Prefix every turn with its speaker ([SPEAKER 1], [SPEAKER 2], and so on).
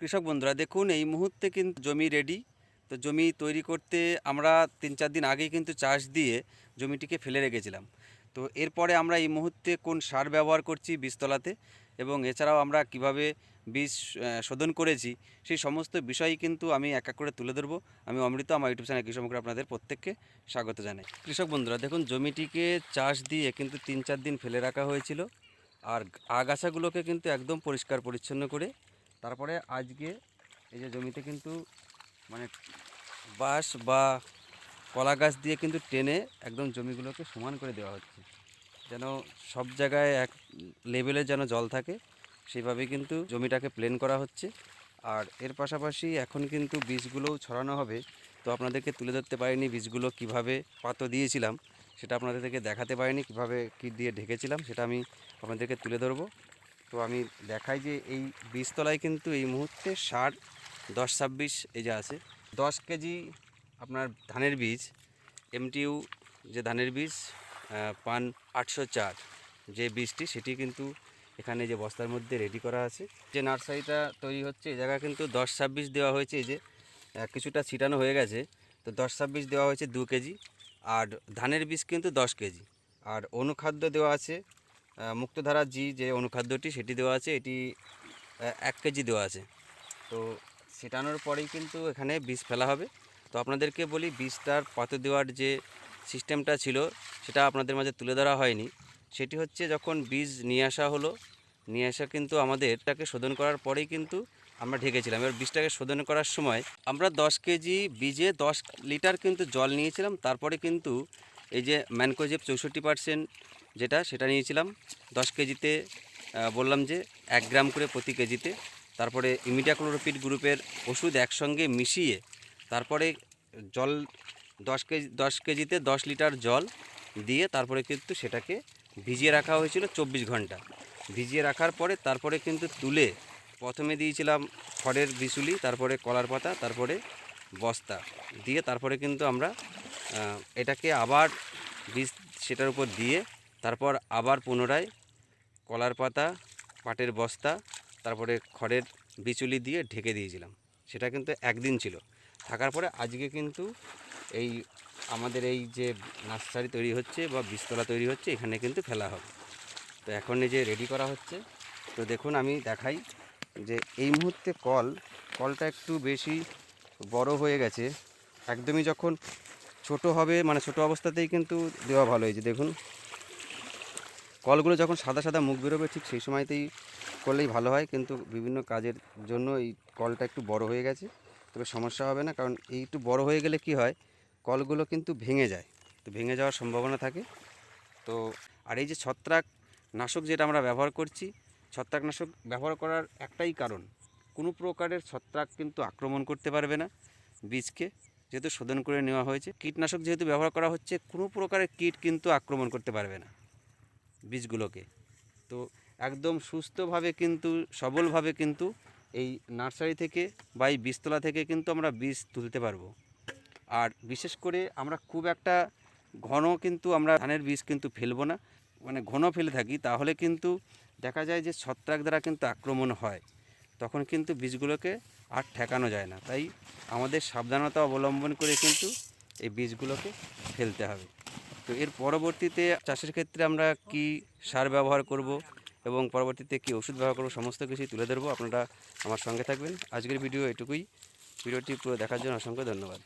[SPEAKER 1] কৃষক বন্ধুরা, দেখুন এই মুহূর্তে কিন্তু জমি রেডি তো জমি তৈরি করতে আমরা তিন চার দিন আগেই কিন্তু চাষ দিয়ে জমিটিকে ফেলে রেখেছিলাম। তো এরপরে আমরা এই মুহূর্তে কোন সার ব্যবহার করছি বীজতলাতে এবং এছাড়াও আমরা কীভাবে বীজ শোধন করেছি, সেই সমস্ত বিষয়ই কিন্তু আমি এক এক করে তুলে ধরবো। আমি অমৃত, আমার ইউটিউব চ্যানেল কৃষক মুখে আপনাদের প্রত্যেককে স্বাগত জানাই। কৃষক বন্ধুরা, দেখুন জমিটিকে চাষ দিয়ে কিন্তু তিন চার দিন ফেলে রাখা হয়েছিল। আর আগাছাগুলোকে কিন্তু একদম পরিষ্কার পরিচ্ছন্ন করে তারপরে আজকে এই যে জমিতে কিন্তু মানে বাঁশ বা কলা গাছ দিয়ে কিন্তু টেনে একদম জমিগুলোকে সমান করে দেওয়া হচ্ছে। যেন সব জায়গায় এক লেভেলে যেন জল থাকে সেইভাবে কিন্তু জমিটাকে প্লেন করা হচ্ছে। আর এর পাশাপাশি এখন কিন্তু বীজগুলোও ছড়ানো হবে। তো আপনাদেরকে তুলে ধরতে পারিনি বীজগুলো কীভাবে পাতো দিয়েছিলাম, সেটা আপনাদেরকে দেখাতে পারিনি কীভাবে কী দিয়ে ঢেকেছিলাম, সেটা আমি আপনাদেরকে তুলে ধরবো। তো আমি দেখাই যে এই বীজতলায় কিন্তু এই মুহূর্তে সার দশ, ছাব্বিশ এই যে আছে। দশ কেজি আপনার ধানের বীজ, এমটিউ যে ধানের বীজ পান আটশো চার। যে বীজটি সেটি কিন্তু এখানে যে বস্তার মধ্যে রেডি করা আছে। যে নার্সারিটা তৈরি হচ্ছে এই জায়গায় কিন্তু দশ, ছাব্বিশ দেওয়া হয়েছে এই যে কিছুটা ছিটানো হয়ে গেছে। তো দশ, ছাব্বিশ দেওয়া হয়েছে দু কেজি, আর ধানের বীজ কিন্তু দশ কেজি। আর অনুখাদ্য দেওয়া আছে মুক্তধারা জি যে অনুখাদ্যটি সেটি দেওয়া আছে, এটি এক কেজি দেওয়া আছে। তো ছেটানোর পরেই কিন্তু এখানে বীজ ফেলা হবে। তো আপনাদেরকে বলি, বীজটার পাতে দেওয়ার যে সিস্টেমটা ছিল, সেটা আপনাদের মাঝে তুলে ধরা হয়নি। সেটি হচ্ছে যখন বীজ নিয়ে আসা হলো, নিয়ে আসা কিন্তু আমাদের এটাকে শোধন করার পরেই কিন্তু আমরা ঢেকেছিলাম। এবার বীজটাকে শোধন করার সময় আমরা দশ কেজি বীজে দশ লিটার কিন্তু জল নিয়েছিলাম। তারপরে কিন্তু এই যে ম্যানকোজেব চৌষট্টি পার্সেন্ট যেটা, সেটা নিয়েছিলাম। দশ কেজিতে বললাম যে এক গ্রাম করে প্রতি কেজিতে। তারপরে ইমিডাক্লোরোপিড গ্রুপের ওষুধ একসঙ্গে মিশিয়ে, তারপরে জল দশ কেজি, দশ কেজিতে দশ লিটার জল দিয়ে তারপরে কিন্তু সেটাকে ভিজিয়ে রাখা হয়েছিল চব্বিশ ঘণ্টা। ভিজিয়ে রাখার পরে তারপরে কিন্তু তুলে প্রথমে দিয়েছিলাম খড়ের বিচুলি তারপরে কলার পাতা, তারপরে বস্তা। দিয়ে তারপরে কিন্তু আমরা এটাকে আবার বীজ সেটার উপর দিয়ে তারপর আবার পুনরায় কলার পাতা, পাটের বস্তা, তারপরে খড়ের বিচুলি দিয়ে ঢেকে দিয়েছিলাম। সেটা কিন্তু একদিন ছিল। থাকার পরে আজকে কিন্তু এই আমাদের এই যে নার্সারি তৈরি হচ্ছে বা বীজতলা তৈরি হচ্ছে, এখানে কিন্তু ফেলা হবে। তো এখন এই যে রেডি করা হচ্ছে, তো দেখুন আমি দেখাই যে এই মুহূর্তে কল, কলটা একটু বেশি বড় হয়ে গেছে। একদমই যখন ছোট হবে মানে ছোট অবস্থাতেই কিন্তু দেওয়া ভালো হয়েছে। দেখুন, কলগুলো যখন সাদা সাদা মুখ বেরোবে, ঠিক সেই সময়তেই করলেই ভালো হয়, কিন্তু বিভিন্ন কাজের জন্য এই কলটা একটু বড় হয়ে গেছে। তবে সমস্যা হবে না, কারণ এই একটু বড় হয়ে গেলে কি হয়, কলগুলো কিন্তু ভেঙে যায়। তো ভেঙে যাওয়ার সম্ভাবনা থাকে। তো, আর এই যে ছত্রাক নাশক যেটা আমরা ব্যবহার করছি, ছত্রাকনাশক ব্যবহার করার একটাই কারণ, কোনো প্রকারের ছত্রাক কিন্তু আক্রমণ করতে পারবে না বীজকে। যেহেতু শোধন করে নেওয়া হয়েছে, কীটনাশক যেহেতু ব্যবহার করা হচ্ছে, কোনো প্রকারের কীট কিন্তু আক্রমণ করতে পারবে না বীজগুলোকে। তো একদম সুস্থভাবে কিন্তু, সবলভাবে কিন্তু এই নার্সারি থেকে বা এই বীজতলা থেকে কিন্তু আমরা বীজ তুলতে পারব। আর বিশেষ করে আমরা খুব একটা ঘন কিন্তু আমরা ধানের বীজ কিন্তু ফেলব না মানে ঘন ফেলে থাকি, তাহলে কিন্তু দেখা যায় যে ছত্রাক দ্বারা কিন্তু আক্রমণ হয়। তখন কিন্তু বীজগুলোকে আর ঠেকানো যায় না। তাই আমাদের সাবধানতা অবলম্বন করে কিন্তু এই বীজগুলোকে ফেলতে হবে। তো এর পরবর্তীতে চাষের ক্ষেত্রে আমরা কি সার ব্যবহার করব এবং পরবর্তীতে কি ওষুধ ব্যবহার করব, সমস্ত কিছুই তুলে ধরবো। আপনারা আমার সঙ্গে থাকবেন। আজকের ভিডিও এটুকুই। ভিডিওটি পুরো দেখার জন্য অসংখ্য ধন্যবাদ।